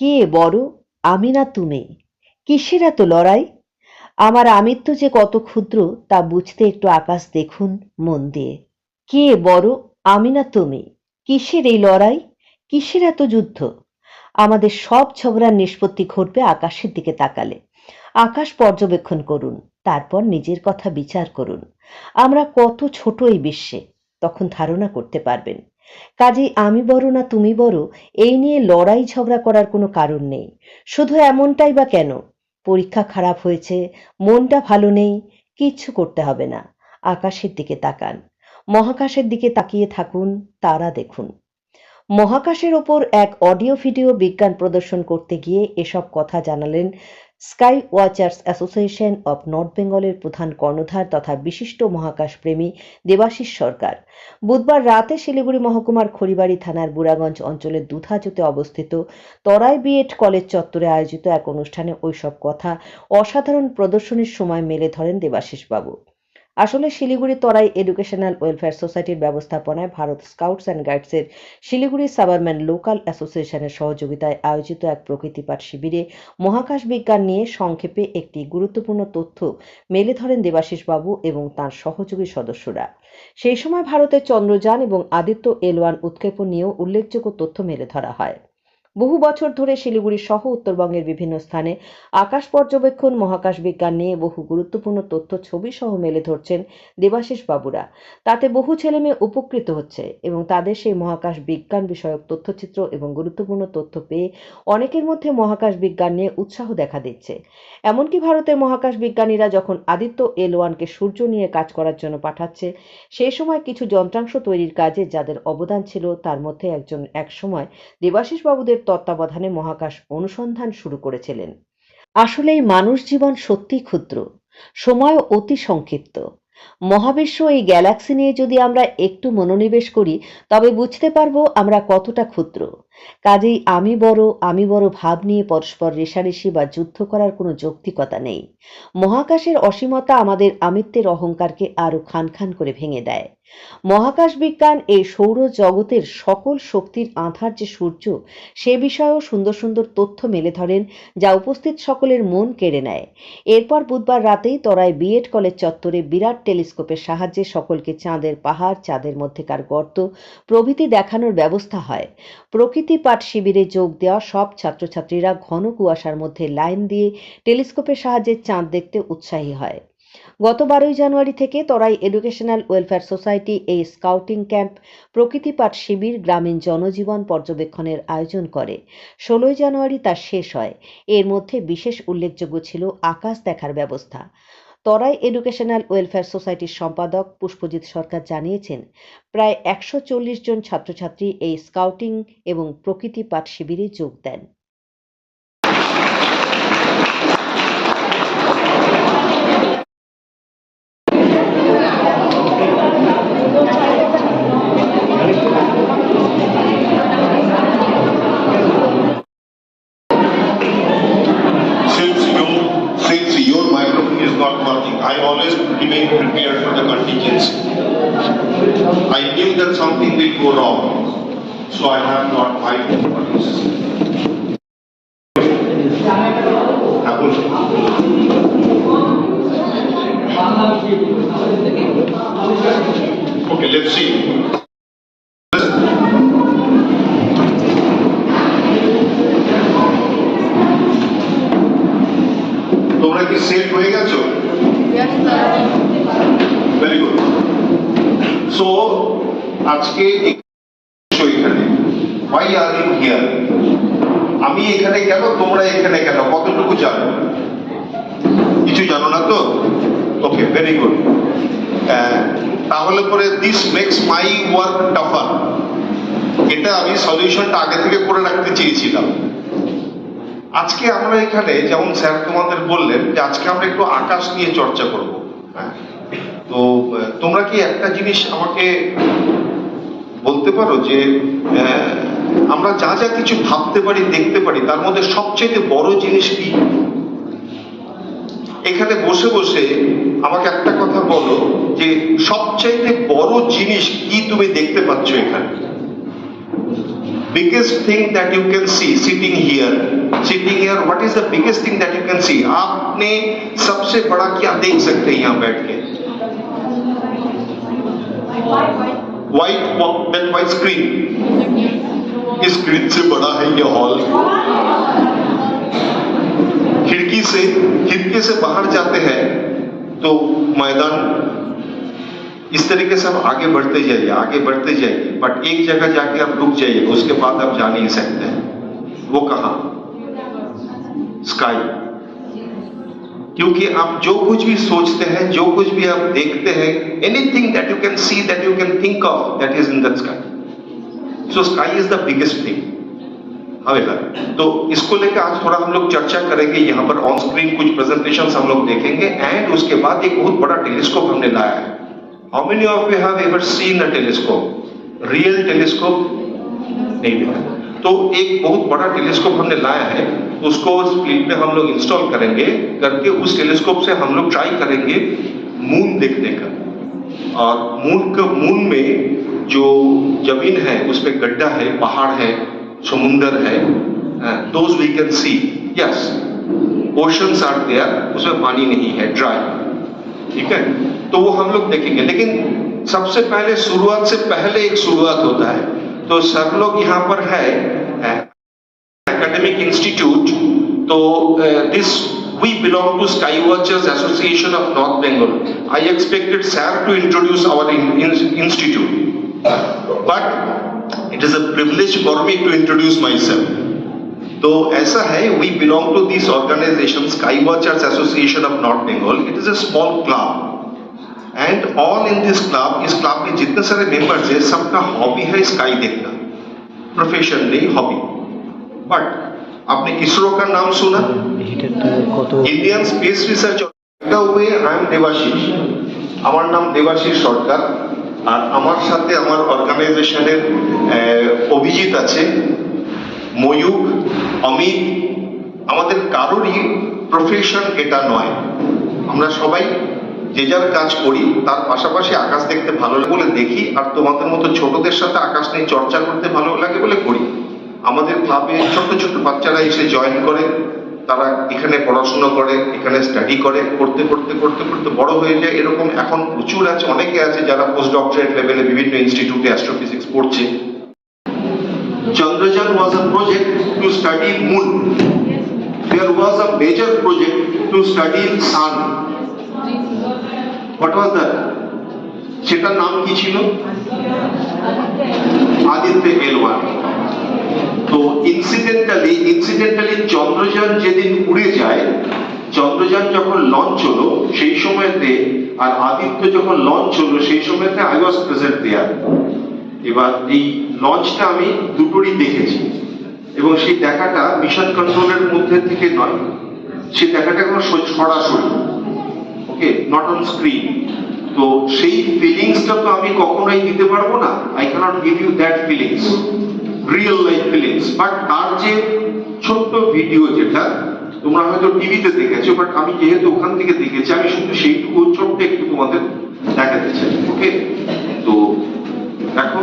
কে বড়? আমি না তুমি? কিসের এত লড়াই? আমার আমিত্ব যে কত ক্ষুদ্র, তা বুঝতে একটু আকাশ দেখুন মন দিয়ে। কে বড়? আমি না তুমি? কিসের এই লড়াই? কিসের এত যুদ্ধ? আমাদের সব ঝগড়ার নিষ্পত্তি ঘটবে আকাশের দিকে তাকালে। আকাশ পর্যবেক্ষণ করুন, তারপর নিজের কথা বিচার করুন। আমরা কত ছোট এই বিশ্বে, তখন ধারণা করতে পারবেন। কাজেই আমি বড় না তুমি বড়, এই নিয়ে লড়াই ঝগড়া করার কোনো কারণ নেই। শুধু এমনটাই বা কেন? পরীক্ষা খারাপ হয়েছে, মনটা ভালো নেই, কিচ্ছু করতে হবে না। আকাশের দিকে তাকান। মহাকাশের দিকে তাকিয়ে থাকুন, তারা দেখুন। মহাকাশের ওপর এক অডিও ভিডিও বিজ্ঞান প্রদর্শন করতে গিয়ে এসব কথা জানালেন sky watchers association of north বেঙ্গলের প্রধান কর্ণধার তথা বিশিষ্ট মহাকাশ প্রেমী দেবাশিস সরকার। বুধবার রাতে শিলিগুড়ি মহকুমার খড়িবাড়ি থানার বুড়াগঞ্জ অঞ্চলের দুধাজুতে অবস্থিত তরাই বিএড কলেজ চত্বরে আয়োজিত এক অনুষ্ঠানে ওইসব কথা অসাধারণ প্রদর্শনীর সময় মেলে ধরেন দেবাশিস বাবু আসলে শিলিগুড়ি তরাই এডুকেশনাল ওয়েলফেয়ার সোসাইটির ব্যবস্থাপনায় ভারত স্কাউটস অ্যান্ড গাইডসের শিলিগুড়ি সাবারম্যান লোকাল অ্যাসোসিয়েশনের সহযোগিতায় আয়োজিত এক প্রকৃতিপাঠ শিবিরে মহাকাশ বিজ্ঞান নিয়ে সংক্ষেপে একটি গুরুত্বপূর্ণ তথ্য মেলে ধরেন দেবাশিস বাবু এবং তার সহযোগী সদস্যরা। সেই সময় ভারতের চন্দ্রযান এবং আদিত্য এল ওয়ান উৎক্ষেপণ নিয়েও উল্লেখযোগ্য তথ্য মেলে ধরা হয়। বহু বছর ধরে শিলিগুড়ি সহ উত্তরবঙ্গের বিভিন্ন স্থানে আকাশ পর্যবেক্ষণ, মহাকাশ বিজ্ঞান নিয়ে বহু গুরুত্বপূর্ণ তথ্য, ছবি সহ মেলে ধরছেন দেবাশিস বাবুরা। তাতে বহু ছেলেমেয়ে উপকৃত হচ্ছে এবং তাদের সেই মহাকাশ বিজ্ঞান বিষয়ক তথ্যচিত্র এবং গুরুত্বপূর্ণ তথ্য পেয়ে অনেকের মধ্যে মহাকাশ বিজ্ঞান নিয়ে উৎসাহ দেখা দিচ্ছে। এমনকি ভারতের মহাকাশ বিজ্ঞানীরা যখন আদিত্য এল ওয়ানকে সূর্য নিয়ে কাজ করার জন্য পাঠাচ্ছে সেই সময় কিছু যন্ত্রাংশ তৈরির কাজে যাদের অবদান ছিল, তার মধ্যে একজন একসময় দেবাশিস বাবুদের তত্ত্বাবধানে মহাকাশ অনুসন্ধান শুরু করেছিলেন। আসলেই মানুষ জীবন সত্যি ক্ষুদ্র, সময় অতি সংক্ষিপ্ত। মহাবিশ্ব এই গ্যালাক্সি নিয়ে যদি আমরা একটু মনোনিবেশ করি, তবে বুঝতে পারব আমরা কতটা ক্ষুদ্র। কাজেই আমি বড় আমি বড় ভাব নিয়ে পরস্পর রেশারেশি বা যুদ্ধ করার কোনো যৌক্তিকতা নেই। মহাকাশের অসীমতা আমাদের আমিত্বের অহংকারকে আরও খান খান করে ভেঙে দেয়। মহাকাশ বিজ্ঞান এই সৌর জগতের সকল শক্তির আধার যে সূর্য, সে বিষয়েও সুন্দর সুন্দর তথ্য মেলে ধরেন, যা উপস্থিত সকলের মন কেড়ে নেয়। এরপর বুধবার রাতেই তরাই বিএড কলেজ চত্বরে বিরাট টেলিস্কোপের সাহায্যে সকলকে চাঁদের পাহাড়, চাঁদের মধ্যেকার গর্ত, প্রভৃতি দেখানোর ব্যবস্থা হয়। প্রকৃতি পাঠ শিবিরে যোগ দেওয়া সব ছাত্রছাত্রীরা ঘন কুয়াশার মধ্যে লাইন দিয়ে টেলিস্কোপের সাহায্যে চাঁদ দেখতে উৎসাহী হয়। গত বারোই জানুয়ারি থেকে তরাই এডুকেশনাল ওয়েলফেয়ার সোসাইটি এই স্কাউটিং ক্যাম্প প্রকৃতি পাঠ শিবির গ্রামীণ জনজীবন পর্যবেক্ষণের আয়োজন করে। ষোলোই জানুয়ারি তা শেষ হয়। এর মধ্যে বিশেষ উল্লেখযোগ্য ছিল আকাশ দেখার ব্যবস্থা। তরাই এডুকেশনাল ওয়েলফেয়ার সোসাইটির সম্পাদক পুষ্পজিৎ সরকার জানিয়েছেন, প্রায় একশো চল্লিশ জন ছাত্রছাত্রী এই স্কাউটিং এবং প্রকৃতি পাঠ শিবিরে যোগ দেন। Very good so আজকে এখানে। ওয়াই আর ইউ হিয়ার আমি এখানে কেন, তোমরা এখানে কেন? কতটুকু জানো? কিছু জানো না তো? ওকে ভেরি গুড তাহলে পরে this makes my work tougher এটা আমি সলিউশনটা আগে থেকে করে রাখতে চেয়েছিলাম। আজকে আমরা এখানে, যেমন স্যার তোমাদের বললেন যে আজকে আমরা একটু আকাশ নিয়ে চর্চা করব। হ্যাঁ? তো আহ, তোমরা কি একটা জিনিস আমাকে বলতে পারো যে আহ, আমরা যা যা কিছু ভাবতে পারি দেখতে পারি তার মধ্যে সবচেয়ে বড় জিনিস কি এখানে বসে বসে আমাকে একটা কথা বলো যে সবচাইতে বড় জিনিস কি তুমি দেখতে পাচ্ছ এখানে biggest thing that you can see sitting here sitting here what is the biggest thing that you can see आपने सबसे बड़ा क्या देख सकते हैं यहाँ बैठ के that white screen. इस स्क्रीन से बड़ा है ये हॉल खिड़की से खिड़की से बाहर जाते हैं तो मैदान इस तरीके से आप आगे बढ़ते जाइए, आगे बढ़ते जाइए। बट एक जगह जाके आप रुक जाइए, उसके बाद आप जा नहीं सकते। हैं वो कहा? स्काई क्योंकि आप जो कुछ भी सोचते हैं, जो कुछ भी आप देखते हैं anything that you can see that you can think of that is in the sky so sky is the biggest thing तो इसको लेकर आज थोड़ा हम लोग चर्चा करेंगे। यहाँ पर ऑन स्क्रीन कुछ प्रेजेंटेशन हम लोग देखेंगे। एंड उसके बाद एक बहुत बड़ा टेलीस्कोप हमने लाया है। How many of you have ever seen a telescope real telescope नहीं देखा। तो एक बहुत बड़ा टेलीस्कोप हमने लाया है, उसको स्प्लिट में हम लोग इंस्टॉल करेंगे, करके उस टेलीस्कोप से हम लोग ट्राई करेंगे मून देखने का। और मून का मून में जो ज़मीन है, उस पे गड्ढा है, पहाड़ है, समुंदर है those we can see yes oceans are there उसमें पानी नहीं है ड्राई ठीक है? तो वो हम लोग देखेंगे। लेकिन सबसे पहले शुरुआत से पहले एक शुरुआत होता है। तो सब लोग यहाँ पर है एकेडमिक इंस्टीट्यूट तो this we belong to sky watchers association of north Bengal I expected sir to introduce our institute but it is a privilege for me to introduce myself तो ऐसा है we belong to this organization sky watchers association of north Bengal it is a small club and all in this club इस क्लब में जितने सारे members हैं सबका हॉबी है स्काई देखना प्रोफेशन नहीं हॉबी बट आपने इसरो का नाम सुना এটাতে কত Indian space research way I am Debashis আমার নাম দেবাশিস সরকার আর আমার সাথে আমার অর্গানাইজেশনের অভিজিৎ আছে ময়ূক অমিত আমাদের কারোরই প্রফেশন এটা নয় আমরা সবাই যে যার কাজ করি, তার পাশাপাশি আকাশ দেখতে ভালো লাগে বলে দেখি, আর তোমাদের মতো ছোটদের সাথে আকাশ নিয়ে চর্চা করতে ভালো লাগে বলে করি আমাদের ক্লাবে ছোট ছোট বাচ্চারা এসে জয়েন করে, তারা এখানে পড়াশোনা করে, এখানে স্টাডি করে করতে করতে করতে করতে বড় হয়ে যায় এরকম এখন প্রচুর আছে, অনেকে আছে যারা পোস্ট ডক্টরেট লেভেলে বিভিন্ন ইনস্টিটিউটে অ্যাস্ট্রোফিজিক্স পড়ছে Chandrayaan was a project to study moon. There was a major project to study sun. What was that? সেটার নাম কি ছিল? আদিত্য এল ওয়ান তো ইনসিডেন্টালি ইনসিডেন্টালি চন্দ্রযান যেদিন উড়ে যায়, চন্দ্রযান যখন লঞ্চ হলো, সেই সময়তে আর আদিত্য যখন লঞ্চ হলো, সেই সময়তে আই ওয়াজ প্রেজেন্ট দেয়ার এবার এই লঞ্চটা আমি দুটোরই দেখেছি। এবং সেই দেখাটা মিশন কন্ট্রোলের মধ্যে থেকে নয়। সেই দেখাটা কোনো সরাসরি ওকে নট অন স্ক্রিন তো সেই ফিলিংসটা তো আমি কখনোই দিতে পারব না। I can't give you that feelings real life feelings but তার যে ছোট্ট ভিডিও যেটা, তোমরা হয়তো টিভিতে দেখেছ বাট আমি যেহেতু ওখান থেকে দেখেছি, আমি শুধু সেইটুকু, ছোট্ট একটু তোমাদের দেখাতে চাই। ওকে তো দেখো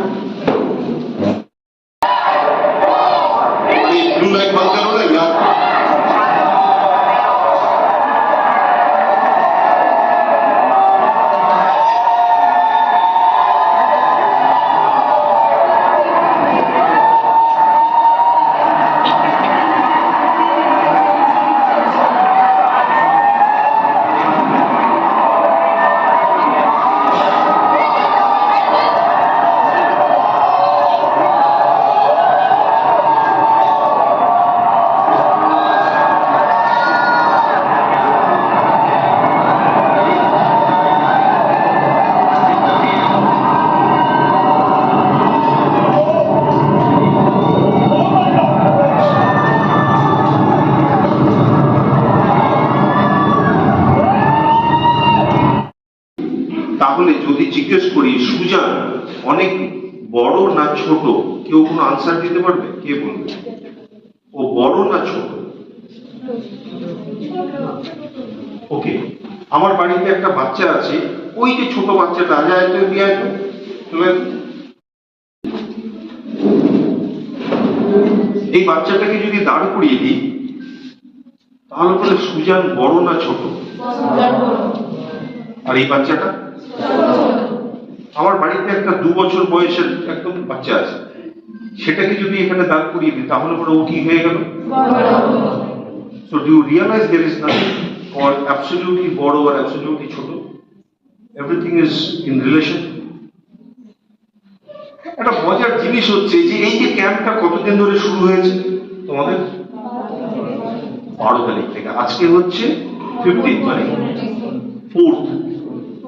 অনেক বড় না ছোট কেউ কোনো আনসার দিতে পারবে? কে বলবে? ও বড় না ছোট? ওকে আমার বাড়িতে একটা বাচ্চা আছে। ওই যে ছোট বাচ্চাটা যায় তো দিয়ে চলে এই বাচ্চাটাকে যদি দাঁড় করিয়ে দিই তাহলে পরে সুজান বড় না ছোট? আর এই বাচ্চাটা? আমার বাড়িতে একটা দু বছর বয়সের একদম বাচ্চা আছে। সেটাকে যদি এখানে দাঁড় করিয়ে দিই, তাহলে পরে ও কি হয়ে গেল? Do you realize there is nothing called absolutely বড় or absolutely ছোট? Everything is in relation. একটা মজার জিনিস হচ্ছে যে এই যে ক্যাম্পটা কতদিন ধরে শুরু হয়েছে? তোমাদের? বারো তারিখ থেকে। আজকে হচ্ছে ফিফটিন মানে ফোর্থ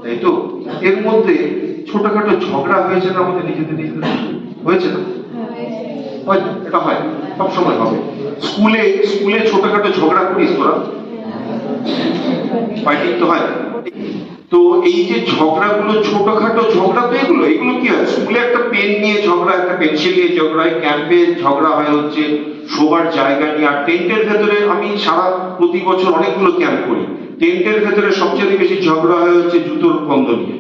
তাই তো? এর মধ্যে ছোটখাটো ঝগড়া হয়েছে না আমাদের নিজেদের নিজেদের হয়েছে না? এটা হয়। সব সময় হবে। স্কুলে স্কুলে ছোটখাটো ঝগড়া করিস তোরা? ফাইটিং তো হয় তো এই যে ঝগড়াগুলো, ছোটখাটো ঝগড়া তো এগুলো এগুলো কি হয়? স্কুলে একটা পেন নিয়ে ঝগড়া, একটা পেন্সিল নিয়ে ঝগড়া ক্যাম্পে ঝগড়া হয় হচ্ছে, শোবার জায়গা নিয়ে। আর টেন্টের ভেতরে আমি সারা প্রতি বছর অনেকগুলো ক্যাম্প করি। টেন্টের ভেতরে সবচেয়ে বেশি ঝগড়া হয় হচ্ছে জুতোর বন্ধ নিয়ে।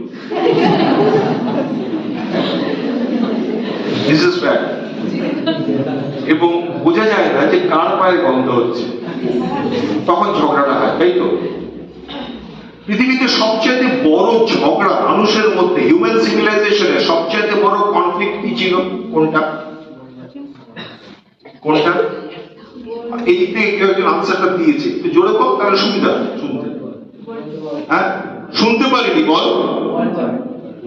এবং বোঝা যায় না যে কার পায়ে গন্ধ হচ্ছে। তখন ঝগড়াটা হয়, তাই তো? পৃথিবীতে সবচেয়ে বড় ঝগড়া মানুষের মধ্যে হিউম্যান সিভিলাইজেশনে সবচেয়ে বড় কনফ্লিক্ট কি ছিল? কোনটা? কোনটা? এই দিক কেউ একজন আনসারটা দিয়েছে। জোরে বল তাহলে সুবিধা শুনতে। হ্যাঁ? শুনতে পারিনি, বল।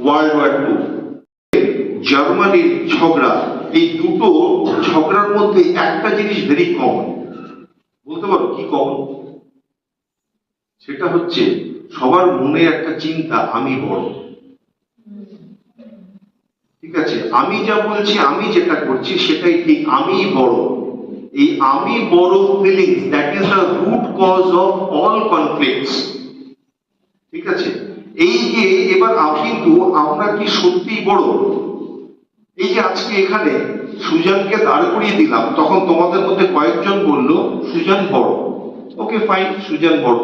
ওয়ার্ল্ড ওয়ার টু জার্মানির ঝগড়া, এই দুটো ঝগড়ার মধ্যে একটা জিনিস ভেরি কমন বলতে পারো, কি কমন সেটা হচ্ছে, সবার মনে একটা চিন্তা, আমি বড়। ঠিক আছে, আমি যা বলছি, আমি যেটা করছি, সেটাই ঠিক, আমি বড়। এই আমি বড় feelings that is the root cause of all conflicts ঠিক আছে? এই যে এবার কিন্তু আমরা কি সত্যি বড়? এই যে আজকে এখানে সুজানকে দাঁড় করিয়ে দিলাম তখন তোমাদের মধ্যে কয়েকজন বলল সুজান বড়। ওকে ফাইন সুজান বড়।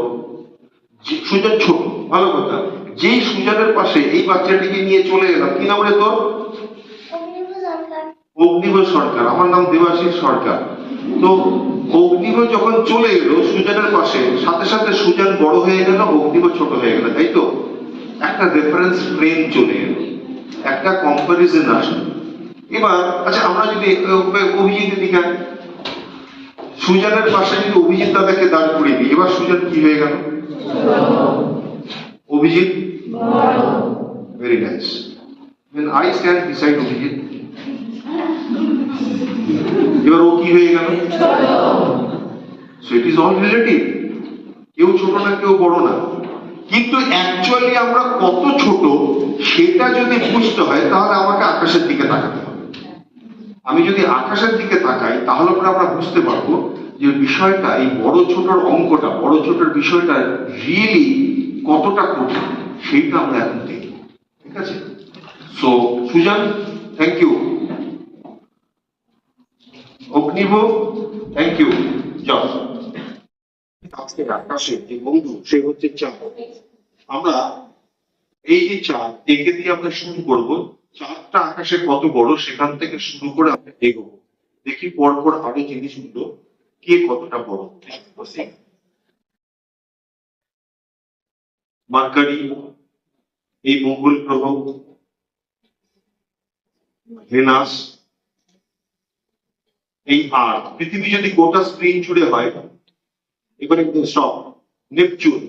সুজান ছোট ভালো কথা। যেই সুজানের পাশে এই বাচ্চাটিকে নিয়ে চলে গেলাম কি নাম রে তোর? অগ্নিভ সরকার সরকার আমার নাম দেবাশিস সরকার। তো অগ্নিব যখন চলে এলো সুজানের পাশে সাথে সাথে সুজান বড় হয়ে গেল অগ্নিব ছোট হয়ে গেল। তাই তো? একটা রেফারেন্স ফ্রেম চলে এলো একটা কম্পারিজন আসলো। এবার আচ্ছা আমরা যদি অভিজিৎ দিকে সুজানের পাশে যদি অভিজিৎ দাদাকে দাঁড় করিয়ে দিই এবার সুজান কি হয়ে গেল? Abhijit? Very nice when I stand beside Abhijit. এবার ও কি হয়ে গেল? So it is all relative কেউ ছোট না, কেউ বড় না। কিন্তু অ্যাকচুয়ালি আমরা কত ছোট, সেটা যদি বুঝতে হয়, তাহলে আমাকে আকাশের দিকে তাকাতে হবে। আমি যদি আকাশের দিকে তাকাই, তাহলে পরে আমরা বুঝতে পারব যে বিষয়টা, এই বড় ছোটর অঙ্কটা, বড় ছোটর বিষয়টা রিয়েলি কতটা কঠিন, সেইটা আমরা এখন দেখব। ঠিক আছে? So Sujan thank you Agnibha thank you যাও আজকে আকাশে যে বন্ধু, সে হচ্ছে চাঁদ। আমরা এই যে চাঁদ, একে দিয়ে আমরা শুরু করব। চাঁদটা আকাশে কত বড়, সেখান থেকে শুরু করে আমরা এগোবো। দেখি পরপর আরও জিনিসগুলো কে কতটা বড়। মার্কারি, এই মঙ্গল গ্রহ ভেনাস এই আর্থ পৃথিবী যদি গোটা স্ক্রিন জুড়ে হয়, এবারে স্টপ, নেপচুন।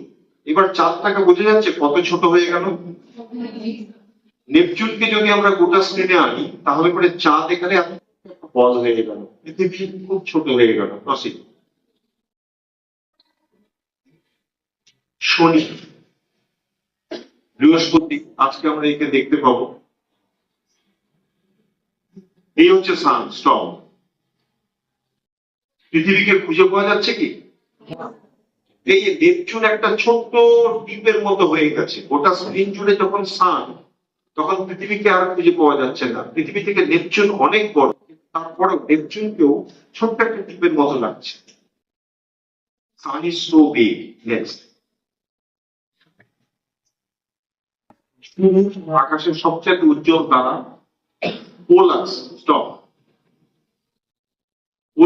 এবার চাঁদটাকে বোঝা যাচ্ছে কত ছোট হয়ে গেল। নেপচুনকে যদি আমরা গোটা স্ক্রিনে আনি, তাহলে পরে চাঁদ এখানে বল হয়ে গেল। পৃথিবী খুব ছোট হয়ে গেল। প্রসিড। শনি। বৃহস্পতি, আজকে আমরা একে দেখতে পাবো। এই হচ্ছে সান, স্টপ। পৃথিবীকে খুঁজে পাওয়া যাচ্ছে কি? এই নেপচুন একটা ছোট্ট দ্বীপের মতো হয়ে গেছে, গোটা স্ক্রিন জুড়ে যখন সান, তখন পৃথিবীকে আর খুঁজে পাওয়া যাচ্ছে না। পৃথিবী থেকে নেপচুন অনেক বড় তারপরে নেপচুনকেও ছোট্ট একটা দ্বীপের মতো লাগছে। Sun is so big, next. আকাশের সবচেয়ে উজ্জ্বল তারা স্টপ।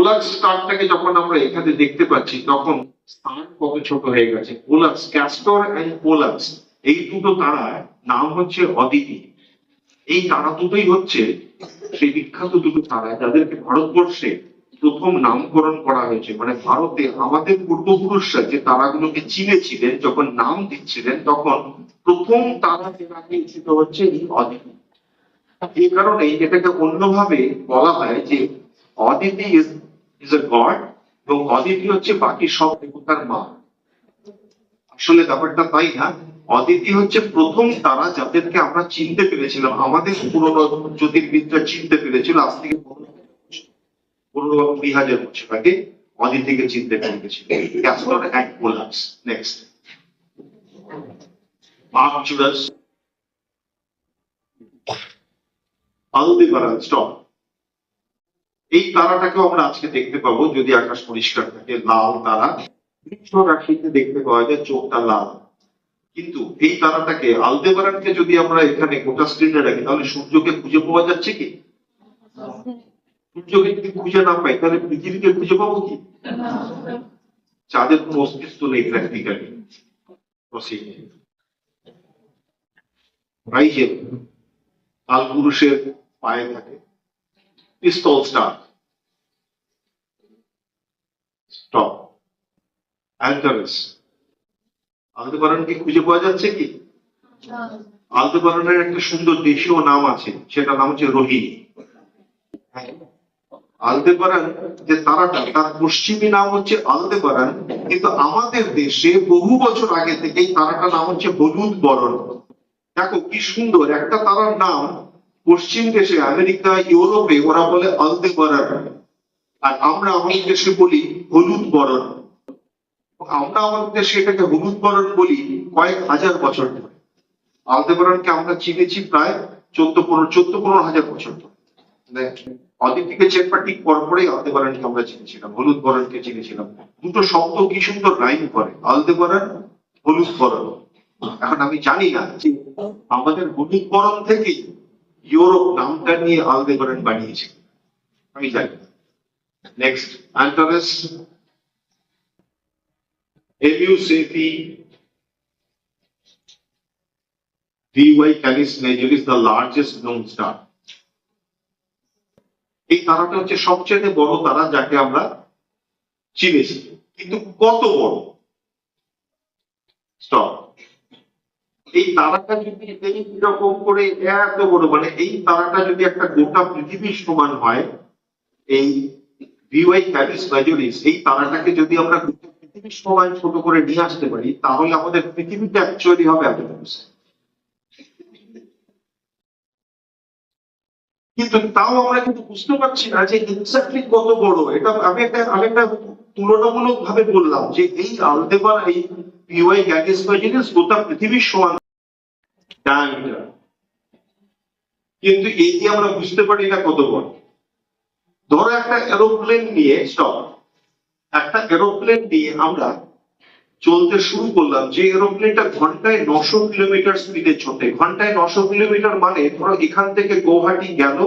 কোলাক্স স্টারটাকে যখন আমরা এখানে দেখতে পাচ্ছি, তখন স্থান কত ছোট হয়ে গেছে? কোলাক্স ক্যাস্টর এন্ড কোলাক্স এই দুটো তারার নাম হচ্ছে অদিতি। এই তারা দুটোই হচ্ছে সেই বিখ্যাত দুটো তারা যাদেরকে ভারতবর্ষে প্রথম নামকরণ করা হয়েছে। মানে ভারতে আমাদের পূর্বপুরুষরা যে তারাগুলোকে চিনেছিলেন, যখন নাম দিচ্ছিলেন, তখন প্রথম তারা যেটাকে ছিল হচ্ছে এই অদিতি। এই কারণে এটাকে অন্যভাবে বলা হয় যে Aditi is is a god এবং অদিতি হচ্ছে বাকি সব দেবতার মা। আসলে ব্যাপারটা তাই না? অদিতি হচ্ছে প্রথম তারা যাদেরকে আমরা চিনতে পেরেছিলাম। আমাদের পুরনো জ্যোতির্বিদরা চিনতে পেরেছিল, আজ থেকে পনেরো কুড়ি হাজার বছর আগে অদিতিকে চিনতে পেরেছিল। নেক্সট আলদেবারান স্টপ এই তারাটাকেও আমরা আজকে দেখতে পাবো যদি আকাশ পরিষ্কার থাকে, লাল তারা। কৃষ্ণ রাশিতে দেখতে পাওয়া যায় চোখটা লাল। কিন্তু এই তারাটাকে, আলদেবারানকে যদি আমরা এখানে গোটা স্ক্রিনে রাখি, তাহলে সূর্যকে খুঁজে পাওয়া যাচ্ছে কি? সূর্যকে যদি খুঁজে না পাই, তাহলে পৃথিবীকে খুঁজে পাবো কি? চাঁদের কোনো অস্তিত্ব নেই প্র্যাকটিক্যালি রাইজেন কালপুরুষের পায়ে থাকে। পিস্তল স্টার স্টপ অ্যাঙ্কারেস আলদেবারানকে খুঁজে পাওয়া যাচ্ছে কি? আলদেবারানের একটা সুন্দর দেশীয় নাম আছে সেটা নাম হচ্ছে রোহিণী। আলদেবারান যে তারাটা তার পশ্চিমী নাম হচ্ছে আলদেবারান কিন্তু আমাদের দেশে বহু বছর আগে থেকেই তারাটার নাম হচ্ছে হলুদ বরণ। দেখো কি সুন্দর একটা তারার নাম পশ্চিম দেশে আমেরিকা, ইউরোপে ওরা বলে আলদেবারান আর আমরা আমাদের দেশে বলি হলুদ বরণ। আমরা আমাদের দেশে এটাকে হলুদ বরণ বলি কয়েক হাজার বছর ধরে। আলদেবারানকে আমরা চিনেছি প্রায় চোদ্দ পনেরো চোদ্দ পনেরো হাজার বছর ধরে। মানে অদিতিকে চেনবার ঠিক পরপরেই আলদেবারানকে আমরা চিনেছিলাম, হলুদ বরণকে চিনেছিলাম। দুটো শব্দ কি সুন্দর রাইম করে আলদেবারান হলুদ বরণ। এখন আমি জানি না যে আমাদের হলুদ বরণ থেকেই ইউরোপ নামটা নিয়ে আলদেবারান বানিয়েছে। আমি জানি নেক্সট অ্যান্টারেস এলিউসেফি Major is the largest known star. এই তারাটা হচ্ছে সবচেয়ে বড় তারা যাকে আমরা চিনেছি। কিন্তু কত বড়? স্টপ এই তারাটা যদি এইরকম করে এত বড় মানে এই তারাটা যদি একটা গোটা পৃথিবীর সমান হয়, এই ভিওয়াই ক্যাবিস মেজরিস এই তারাটাকে যদি আমরা পৃথিবীর সমান ছোট করে নিয়ে আসতে পারি, তাহলে আমাদের পৃথিবীটা অ্যাকচুয়ালি হবে এতটুকু কিন্তু তাও আমরা কিন্তু বুঝতে পারছি না যে এক্স্যাক্টলি কত বড়। এটা আমি একটা আমি একটা তুলনামূলক ভাবে বললাম যে এই আলদেবার, এই পিওয়াই গ্যাগেস বা জিনিস গোটা পৃথিবীর সমান diameter। কিন্তু এই যে আমরা বুঝতে পারি এটা কত বড়। ধরো একটা এরোপ্লেন নিয়ে স্টপ একটা এরোপ্লেন নিয়ে আমরা চলতে শুরু করলাম যে এরোপ্লেনটা ঘন্টায় নশো কিলোমিটার স্পিডে ছোটে ঘন্টায় নশো কিলোমিটার মানে ধরো এখান থেকে গৌহাটি গেল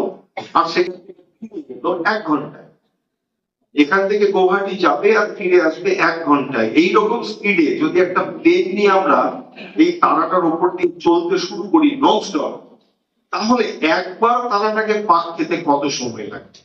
আর সেখান থেকে ফিরে গেল এক ঘন্টায়। এখান থেকে গৌহাটি যাবে আর ফিরে আসবে এক ঘন্টায়। এই রকম স্পিডে যদি একটা প্লেন নিয়ে আমরা এই তারাটার উপর দিয়ে চলতে শুরু করি নন স্টপ তাহলে একবার তারাটাকে পাক খেতে কত সময় লাগছে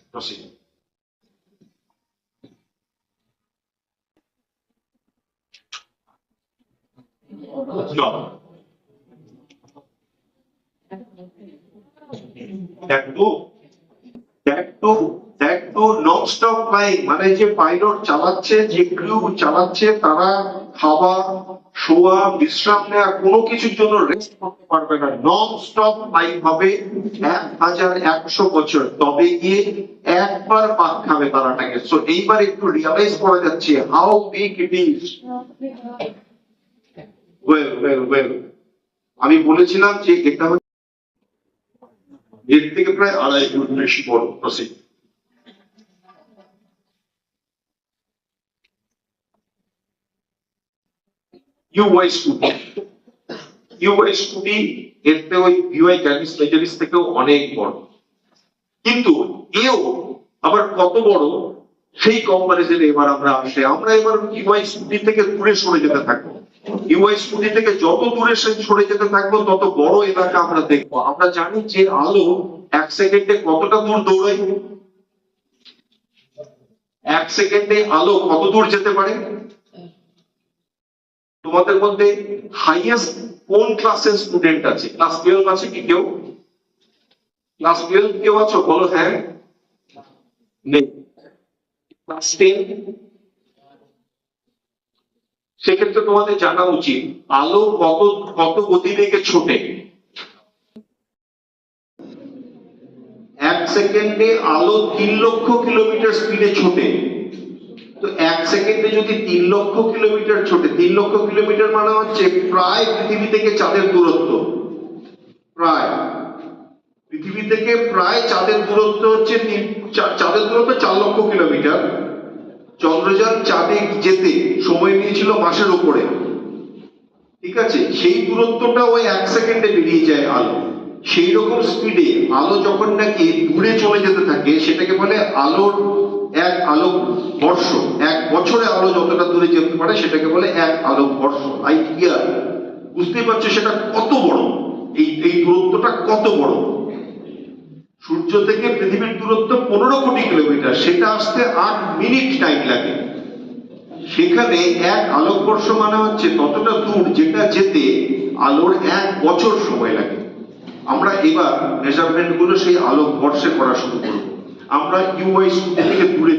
মানে যে পাইলট চালাচ্ছে, যে ক্রিউ চালাচ্ছে, তারা খাওয়া শোয়া বিশ্রাম নেওয়া কোনো কিছুর জন্য রেস্ট করতে পারবে না। নন স্টপ ফ্লাইং হবে এক হাজার একশো বছর। তবে গিয়ে একবার পাক খাবে তারাটাকে। সো এইবার একটু রিয়ালাইজ করা যাচ্ছে হাউ বিগ ইট ইজ আমি বলেছিলাম যে এটা হচ্ছে এর থেকে প্রায় আড়াই গুণ বেশি বড় স্কুটি ইউআই স্কুটি এর থেকে ওই ইউআই গ্যালিস মেজারিস থেকেও অনেক বড়। কিন্তু এও আবার কত বড়, সেই কম্পারিজনে এবার আমরা আসে। আমরা এবার ইউআই স্কুটি থেকে দূরে সরে যেতে থাকব। ইউআই স্কুটি থেকে যত দূরে সরে যেতে থাকব, তত বড় এলাকা আমরা দেখব। আমরা জানি যে আলো এক সেকেন্ডে কতটা দূর দৌড়ায়। এক সেকেন্ডে আলো কত দূর যেতে পারে? তোমাদের মধ্যে হাইয়েস্ট কোন ক্লাসের স্টুডেন্ট আছে? ক্লাস টুয়েলভ আছে কি কেউ? ক্লাস টুয়েলভ কেউ আছো? বলো হ্যাঁ? নেই। ক্লাস টেন সেক্ষেত্রে তোমাদের জানা উচিত, আলো কত কত গতিবেগে ছোটে? এক সেকেন্ডে আলো তিন লক্ষ কিলোমিটার স্পিডে ছোটে। তো এক সেকেন্ডে যদি তিন লক্ষ কিলোমিটার ছোটে, তিন লক্ষ কিলোমিটার মানে হচ্ছে প্রায় পৃথিবী থেকে চাঁদের দূরত্ব। প্রায়। পৃথিবী থেকে প্রায় চাঁদের দূরত্ব হচ্ছে চাঁদের দূরত্ব চার লক্ষ কিলোমিটার। চন্দ্রযান চাঁদে যেতে সময় নিয়েছিল মাসের উপরে ঠিক আছে? সেই দূরত্বটা ওই এক সেকেন্ডে বেরিয়ে যায় আলো। সেই রকম স্পিডে আলো যখন নাকি দূরে চলে যেতে থাকে, সেটাকে বলে আলোর এক আলোক বর্ষ, এক বছরে আলো যতটা দূরে যেতে পারে সেটাকে বলে এক আলোক বর্ষ। আই ইয়ার বুঝতেই পারছ সেটা কত বড়? এই এই দূরত্বটা কত বড়? সূর্য থেকে পৃথিবীর দূরত্ব পনেরো কোটি কিলোমিটার, সেটা আসতে আট মিনিট টাইম লাগে। সেখানে এক আলোকবর্ষ মানে হচ্ছে ততটা দূর যেটা যেতে আলোর এক বছর সময় লাগে। আমরা এবার মেজারমেন্টগুলো সেই আলোক বর্ষে করা শুরু করব। আমরা ইউআই স্কুটি থেকে দূরে